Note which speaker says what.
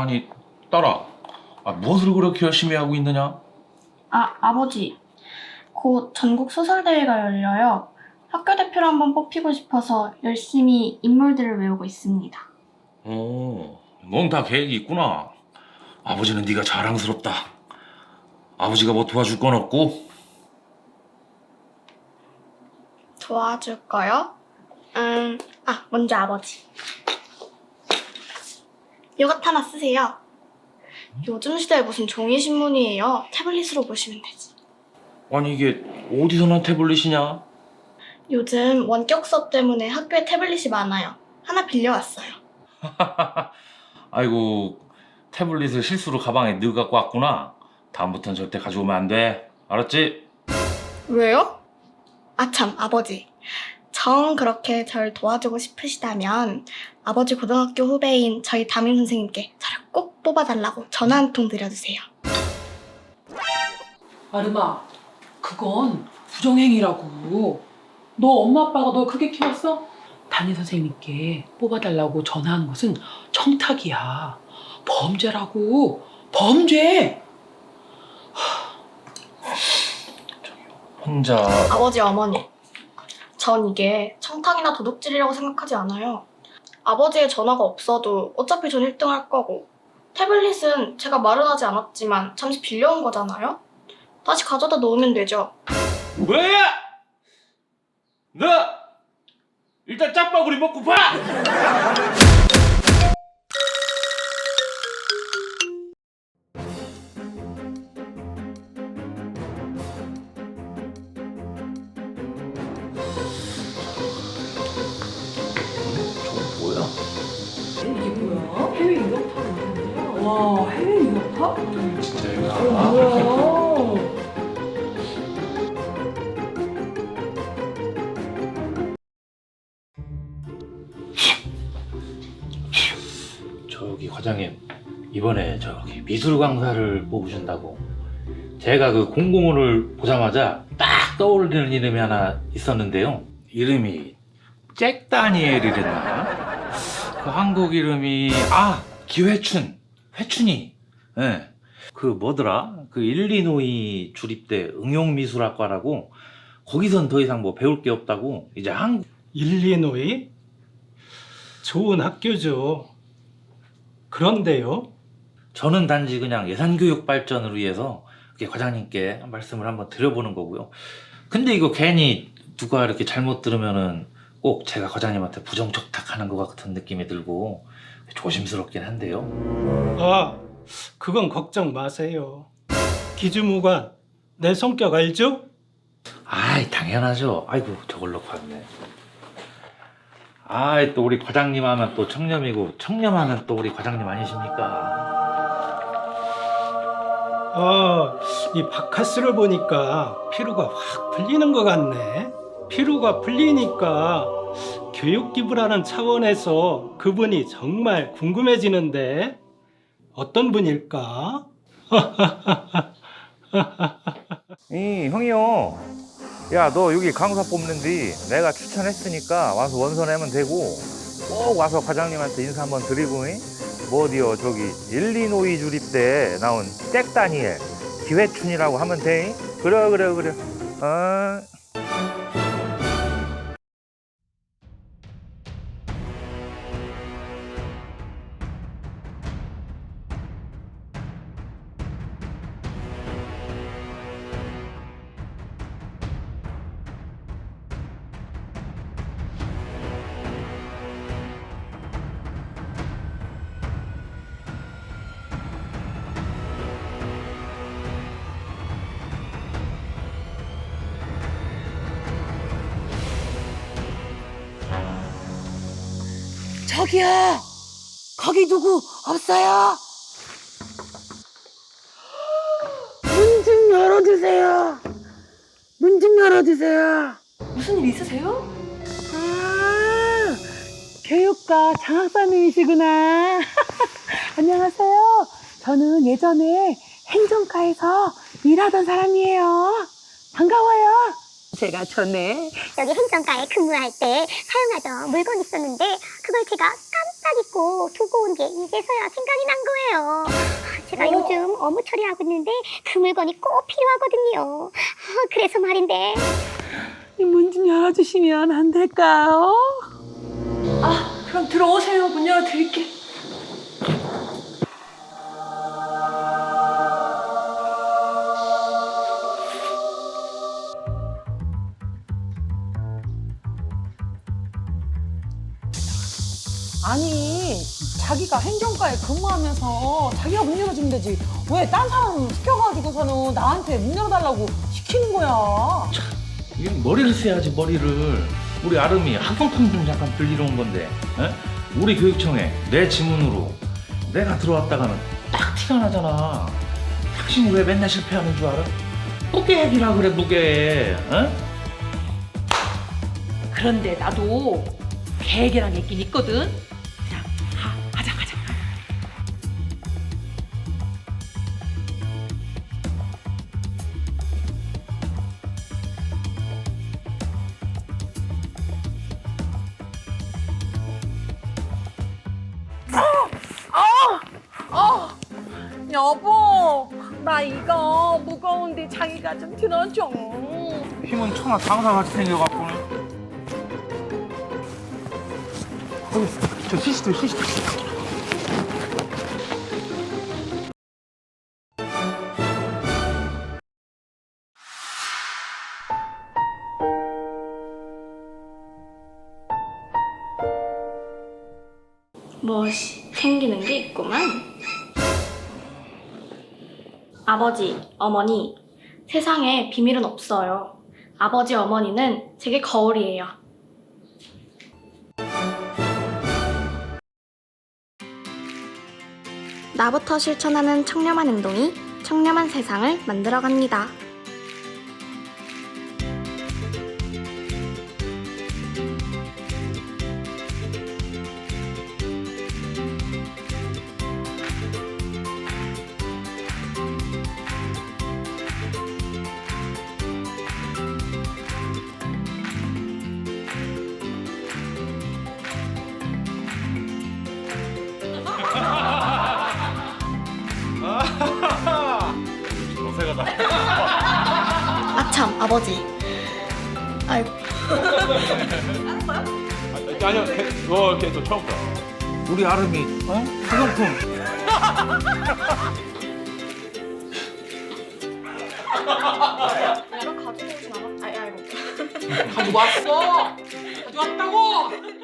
Speaker 1: 아니 딸아 아, 무엇을 그렇게 열심히 하고 있느냐?
Speaker 2: 아, 아버지. 곧 전국 소설대회가 열려요. 학교 대표로 한번 뽑히고 싶어서 열심히 인물들을 외우고 있습니다.
Speaker 1: 오, 넌 다 계획이 있구나. 아버지는 네가 자랑스럽다. 아버지가 뭐 도와줄 건 없고?
Speaker 2: 도와줄 거요? 음, 아, 먼저 아버지. 요것 하나 쓰세요. 요즘 시대에 무슨 종이 신문이에요. 태블릿으로 보시면 되지.
Speaker 1: 아니 이게 어디서 난 태블릿이냐?
Speaker 2: 요즘 원격 수업 때문에 학교에 태블릿이 많아요. 하나 빌려왔어요.
Speaker 1: 아이고 태블릿을 실수로 가방에 넣어 갖고 왔구나. 다음부터는 절대 가져오면 안 돼. 알았지?
Speaker 2: 왜요? 아참, 아버지. 정 그렇게 절 도와주고 싶으시다면 아버지 고등학교 후배인 저희 담임 선생님께 저를 꼭 뽑아달라고 전화 한 통 드려주세요.
Speaker 3: 아름아, 그건 부정행위라고. 너 엄마 아빠가 너 크게 키웠어? 담임 선생님께 뽑아달라고 전화하는 것은 청탁이야. 범죄라고. 범죄.
Speaker 1: 혼자
Speaker 2: 아버지, 어머니. 전 이게 청탁이나 도둑질이라고 생각하지 않아요. 아버지의 전화가 없어도 어차피 전 1등 할 거고 태블릿은 제가 마련하지 않았지만 잠시 빌려온 거잖아요. 다시 가져다 놓으면 되죠.
Speaker 1: 뭐야? 너 일단 짬바구리 먹고 봐. 진짜
Speaker 3: 어, 뭐야?
Speaker 4: 저기 과장님 이번에 저기 미술 강사를 뽑으신다고. 제가 그 공고문을 보자마자 딱 떠오르는 이름이 하나 있었는데요. 이름이 잭 다니엘이랬나? 그 한국 이름이 아 기회춘 회춘이. 예. 그 뭐더라 그 일리노이 주립대 응용미술학과라고 거기선 더 이상 뭐 배울 게 없다고 이제 한국
Speaker 5: 일리노이? 좋은 학교죠. 그런데요?
Speaker 4: 저는 단지 그냥 예산교육 발전을 위해서 이렇게 과장님께 말씀을 한번 드려보는 거고요. 근데 이거 괜히 누가 이렇게 잘못 들으면은 꼭 제가 과장님한테 부정적탁하는 것 같은 느낌이 들고 조심스럽긴 한데요.
Speaker 5: 아, 그건 걱정 마세요. 기주무관, 내 성격 알죠?
Speaker 4: 아이 당연하죠. 아이고 저걸 놓고 왔네. 아이 또 우리 과장님 하면 또 청렴이고 청렴 하면 또 우리 과장님 아니십니까?
Speaker 5: 아, 이 바카스를 보니까 피로가 확 풀리는 것 같네. 피로가 풀리니까 교육 기부라는 차원에서 그분이 정말 궁금해지는데 어떤 분일까?
Speaker 4: 이 형이요. 야, 너 여기 강사 뽑는데 내가 추천했으니까 와서 원서 내면 되고 꼭 와서 과장님한테 인사 한번 드리고 이? 뭐 어디요 저기 일리노이 주립대 나온 잭 다니엘 기회춘이라고 하면 돼. 이? 그래 그래 그래. 어.
Speaker 6: 저기요! 거기 누구 없어요? 문 좀 열어주세요. 문 좀 열어주세요.
Speaker 3: 무슨 일 있으세요?
Speaker 6: 아, 교육과 장학사님이시구나. 안녕하세요. 저는 예전에 행정과에서 일하던 사람이에요. 반가워요. 제가 전에
Speaker 7: 여기 행정과에 근무할 때 사용하던 물건이 있었는데 그걸 제가 깜빡 있고 두고 온 게 이제서야 생각이 난 거예요. 아, 제가 요즘 업무 처리하고 있는데 그 물건이 꼭 필요하거든요. 아, 그래서 말인데
Speaker 6: 이 문 좀 열어주시면 안 될까요?
Speaker 3: 아, 그럼 들어오세요. 문 열어드릴게.
Speaker 6: 아니 자기가 행정과에 근무하면서 자기가 문 열어주면 되지 왜 딴 사람 시켜가지고서는 나한테 문 열어달라고 시키는 거야
Speaker 4: 이게 머리를 써야지 머리를 우리 아름이 학용품 좀 잠깐 빌리러 온 건데 에? 우리 교육청에 내 지문으로 내가 들어왔다가는 딱 티가 나잖아 당신 왜 맨날 실패하는 줄 알아? 무계획이라 그래 무계획 어?
Speaker 6: 그런데 나도 계획이란 게 있긴 있거든 여보 나 이거 무거운데 자기가 좀 들어줘.
Speaker 4: 힘은 천하 장사 같이 생겨갖고는 저 시스템 시스템
Speaker 2: 무엇이 생기는 게 있구만. 아버지, 어머니, 세상에 비밀은 없어요. 아버지, 어머니는 제게 거울이에요. 나부터 실천하는 청렴한 행동이 청렴한 세상을 만들어갑니다. 참, 아버지. 아이고.
Speaker 1: 아니요, 그거 걔또 처음부터.
Speaker 4: 우리 아름이 어? 학용품
Speaker 2: 내가 가지고 오진 않았... 아이, 아이고.
Speaker 3: 가져왔어. 가져왔다고.